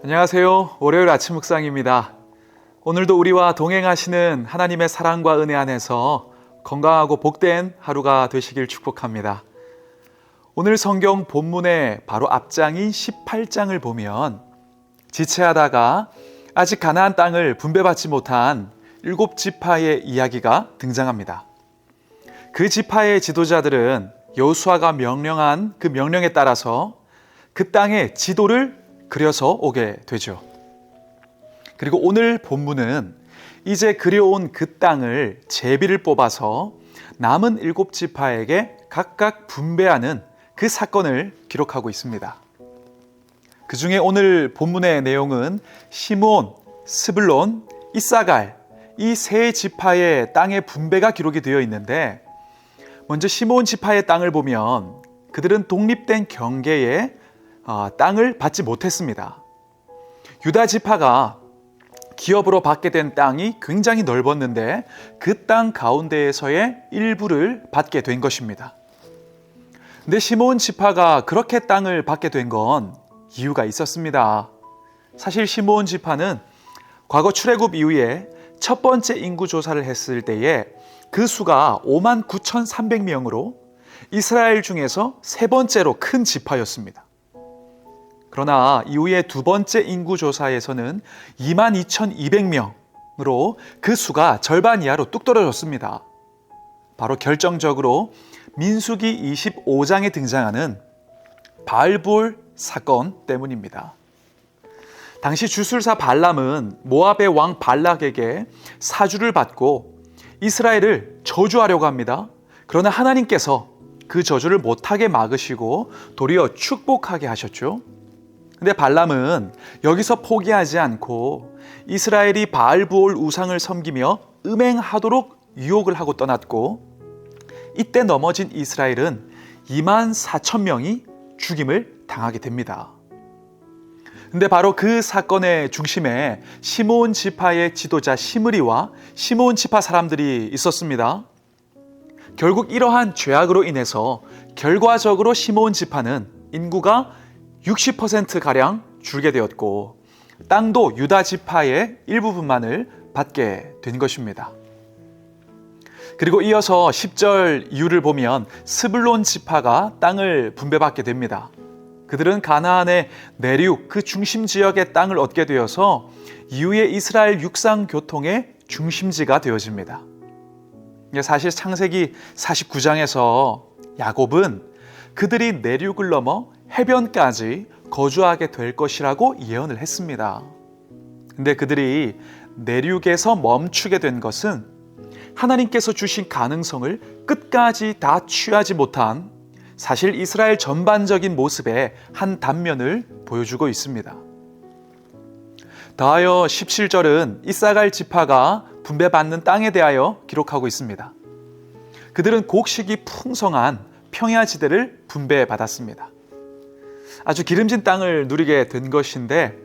안녕하세요. 월요일 아침 묵상입니다. 오늘도 우리와 동행하시는 하나님의 사랑과 은혜 안에서 건강하고 복된 하루가 되시길 축복합니다. 오늘 성경 본문의 바로 앞장인 18장을 보면 지체하다가 아직 가나안 땅을 분배받지 못한 일곱 지파의 이야기가 등장합니다. 그 지파의 지도자들은 여호수아가 명령한 그 명령에 따라서 그 땅의 지도를 그려서 오게 되죠. 그리고 오늘 본문은 이제 그려온 그 땅을 제비를 뽑아서 남은 일곱 지파에게 각각 분배하는 그 사건을 기록하고 있습니다. 그 중에 오늘 본문의 내용은 시므온, 스불론, 이사갈 이 세 지파의 땅의 분배가 기록이 되어 있는데 먼저 시므온 지파의 땅을 보면 그들은 독립된 경계에 어, 땅을 받지 못했습니다. 유다 지파가 기업으로 받게 된 땅이 굉장히 넓었는데 그 땅 가운데에서의 일부를 받게 된 것입니다. 근데 시몬 지파가 그렇게 땅을 받게 된 건 이유가 있었습니다. 사실 시몬 지파는 과거 출애굽 이후에 첫 번째 인구 조사를 했을 때에 그 수가 5만 9,300명으로 이스라엘 중에서 세 번째로 큰 지파였습니다. 그러나 이후에 두 번째 인구 조사에서는 22,200명으로 그 수가 절반 이하로 뚝 떨어졌습니다. 바로 결정적으로 민수기 25장에 등장하는 발볼 사건 때문입니다. 당시 주술사 발람은 모압의 왕 발락에게 사주를 받고 이스라엘을 저주하려고 합니다. 그러나 하나님께서 그 저주를 못하게 막으시고 도리어 축복하게 하셨죠. 근데 발람은 여기서 포기하지 않고 이스라엘이 바알부올 우상을 섬기며 음행하도록 유혹을 하고 떠났고 이때 넘어진 이스라엘은 2만 4천 명이 죽임을 당하게 됩니다. 근데 바로 그 사건의 중심에 시므온 지파의 지도자 시므리와 시므온 지파 사람들이 있었습니다. 결국 이러한 죄악으로 인해서 결과적으로 시므온 지파는 인구가 60%가량 줄게 되었고 땅도 유다 지파의 일부분만을 받게 된 것입니다. 그리고 이어서 10절 이유를 보면 스불론 지파가 땅을 분배받게 됩니다. 그들은 가나안의 내륙 그 중심 지역의 땅을 얻게 되어서 이후에 이스라엘 육상 교통의 중심지가 되어집니다. 사실 창세기 49장에서 야곱은 그들이 내륙을 넘어 해변까지 거주하게 될 것이라고 예언을 했습니다. 근데 그들이 내륙에서 멈추게 된 것은 하나님께서 주신 가능성을 끝까지 다 취하지 못한 사실 이스라엘 전반적인 모습의 한 단면을 보여주고 있습니다. 더하여 17절은 이사갈 지파가 분배받는 땅에 대하여 기록하고 있습니다. 그들은 곡식이 풍성한 평야 지대를 분배받았습니다. 아주 기름진 땅을 누리게 된 것인데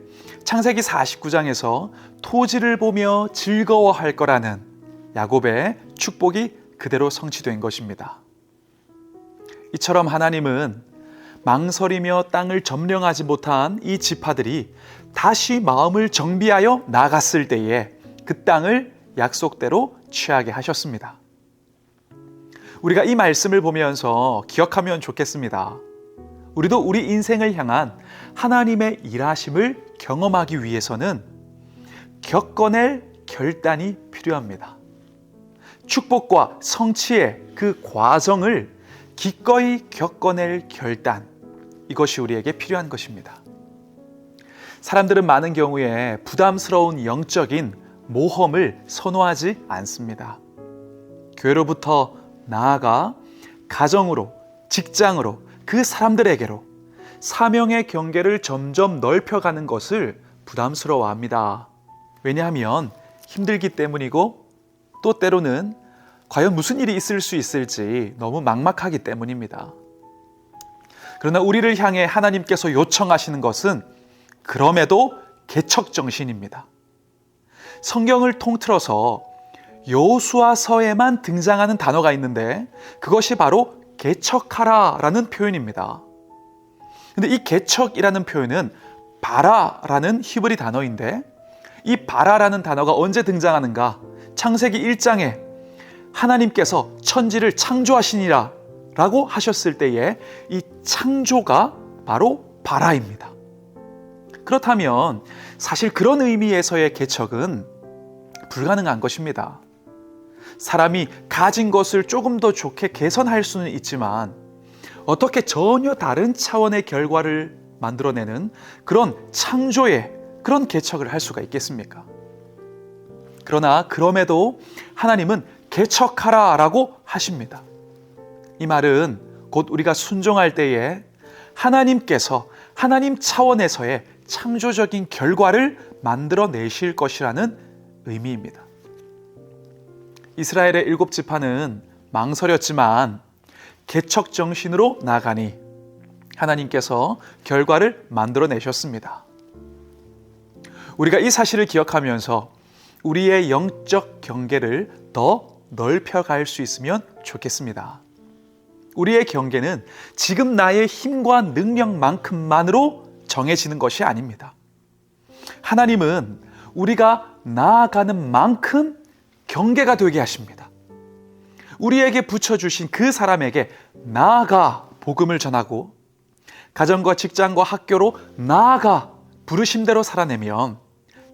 창세기 49장에서 토지를 보며 즐거워할 거라는 야곱의 축복이 그대로 성취된 것입니다. 이처럼 하나님은 망설이며 땅을 점령하지 못한 이 지파들이 다시 마음을 정비하여 나갔을 때에 그 땅을 약속대로 취하게 하셨습니다. 우리가 이 말씀을 보면서 기억하면 좋겠습니다. 우리도 우리 인생을 향한 하나님의 일하심을 경험하기 위해서는 겪어낼 결단이 필요합니다. 축복과 성취의 그 과정을 기꺼이 겪어낼 결단, 이것이 우리에게 필요한 것입니다. 사람들은 많은 경우에 부담스러운 영적인 모험을 선호하지 않습니다. 교회로부터 나아가 가정으로, 직장으로, 그 사람들에게로 사명의 경계를 점점 넓혀가는 것을 부담스러워 합니다. 왜냐하면 힘들기 때문이고 또 때로는 과연 무슨 일이 있을 수 있을지 너무 막막하기 때문입니다. 그러나 우리를 향해 하나님께서 요청하시는 것은 그럼에도 개척 정신입니다. 성경을 통틀어서 여호수아서에만 등장하는 단어가 있는데 그것이 바로 개척하라 라는 표현입니다. 근데 이 개척이라는 표현은 바라라는 히브리 단어인데 이 바라라는 단어가 언제 등장하는가? 창세기 1장에 하나님께서 천지를 창조하시니라 라고 하셨을 때에 이 창조가 바로 바라입니다. 그렇다면 사실 그런 의미에서의 개척은 불가능한 것입니다. 사람이 가진 것을 조금 더 좋게 개선할 수는 있지만 어떻게 전혀 다른 차원의 결과를 만들어내는 그런 창조의 그런 개척을 할 수가 있겠습니까? 그러나 그럼에도 하나님은 개척하라 라고 하십니다. 이 말은 곧 우리가 순종할 때에 하나님께서 하나님 차원에서의 창조적인 결과를 만들어내실 것이라는 의미입니다. 이스라엘의 일곱 지파는 망설였지만 개척 정신으로 나가니 하나님께서 결과를 만들어 내셨습니다. 우리가 이 사실을 기억하면서 우리의 영적 경계를 더 넓혀갈 수 있으면 좋겠습니다. 우리의 경계는 지금 나의 힘과 능력만큼만으로 정해지는 것이 아닙니다. 하나님은 우리가 나아가는 만큼 경계가 되게 하십니다. 우리에게 붙여주신 그 사람에게 나아가 복음을 전하고 가정과 직장과 학교로 나아가 부르심대로 살아내면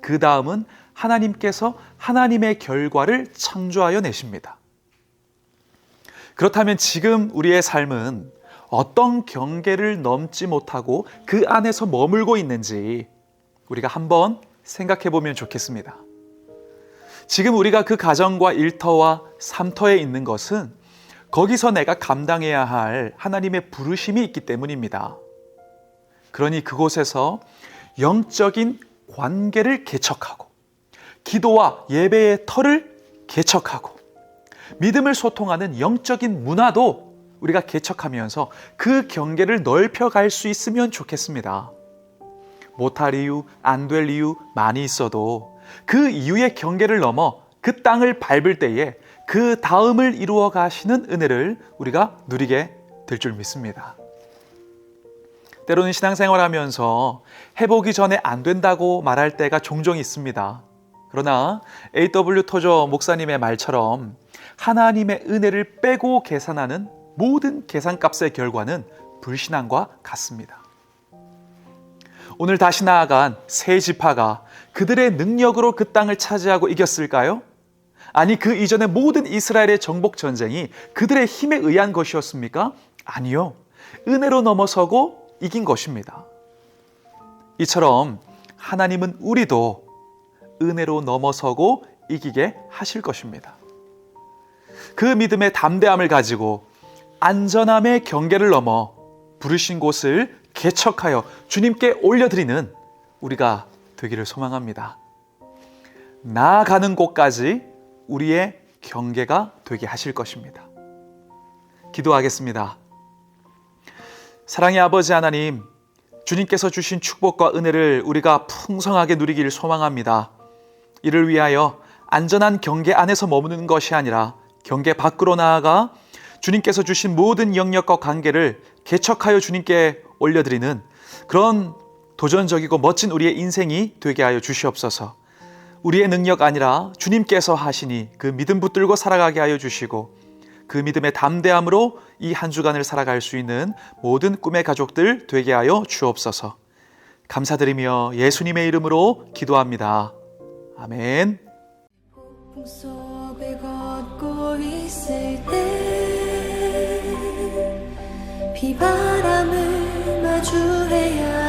그 다음은 하나님께서 하나님의 결과를 창조하여 내십니다. 그렇다면 지금 우리의 삶은 어떤 경계를 넘지 못하고 그 안에서 머물고 있는지 우리가 한번 생각해 보면 좋겠습니다. 지금 우리가 그 가정과 일터와 삼터에 있는 것은 거기서 내가 감당해야 할 하나님의 부르심이 있기 때문입니다. 그러니 그곳에서 영적인 관계를 개척하고 기도와 예배의 터를 개척하고 믿음을 소통하는 영적인 문화도 우리가 개척하면서 그 경계를 넓혀갈 수 있으면 좋겠습니다. 못할 이유, 안 될 이유 많이 있어도 그 이유의 경계를 넘어 그 땅을 밟을 때에 그 다음을 이루어 가시는 은혜를 우리가 누리게 될 줄 믿습니다. 때로는 신앙생활 하면서 해보기 전에 안 된다고 말할 때가 종종 있습니다. 그러나 A.W. 토저 목사님의 말처럼 하나님의 은혜를 빼고 계산하는 모든 계산값의 결과는 불신앙과 같습니다. 오늘 다시 나아간 세 지파가 그들의 능력으로 그 땅을 차지하고 이겼을까요? 아니 그 이전의 모든 이스라엘의 정복 전쟁이 그들의 힘에 의한 것이었습니까? 아니요. 은혜로 넘어서고 이긴 것입니다. 이처럼 하나님은 우리도 은혜로 넘어서고 이기게 하실 것입니다. 그 믿음의 담대함을 가지고 안전함의 경계를 넘어 부르신 곳을 개척하여 주님께 올려드리는 우리가 되기를 소망합니다. 나아가는 곳까지 우리의 경계가 되게 하실 것입니다. 기도하겠습니다. 사랑의 아버지 하나님, 주님께서 주신 축복과 은혜를 우리가 풍성하게 누리기를 소망합니다. 이를 위하여 안전한 경계 안에서 머무는 것이 아니라 경계 밖으로 나아가 주님께서 주신 모든 영역과 관계를 개척하여 주님께 올려드리는 그런 도전적이고 멋진 우리의 인생이 되게 하여 주시옵소서. 우리의 능력 아니라 주님께서 하시니 그 믿음 붙들고 살아가게 하여 주시고 그 믿음의 담대함으로 이 한 주간을 살아갈 수 있는 모든 꿈의 가족들 되게 하여 주옵소서. 감사드리며 예수님의 이름으로 기도합니다. 아멘. 비바람을 마주해야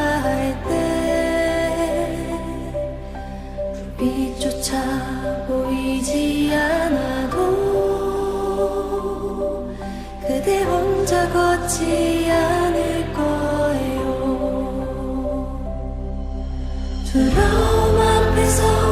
혼자 걷지 않을 거예요. 두려움 앞에서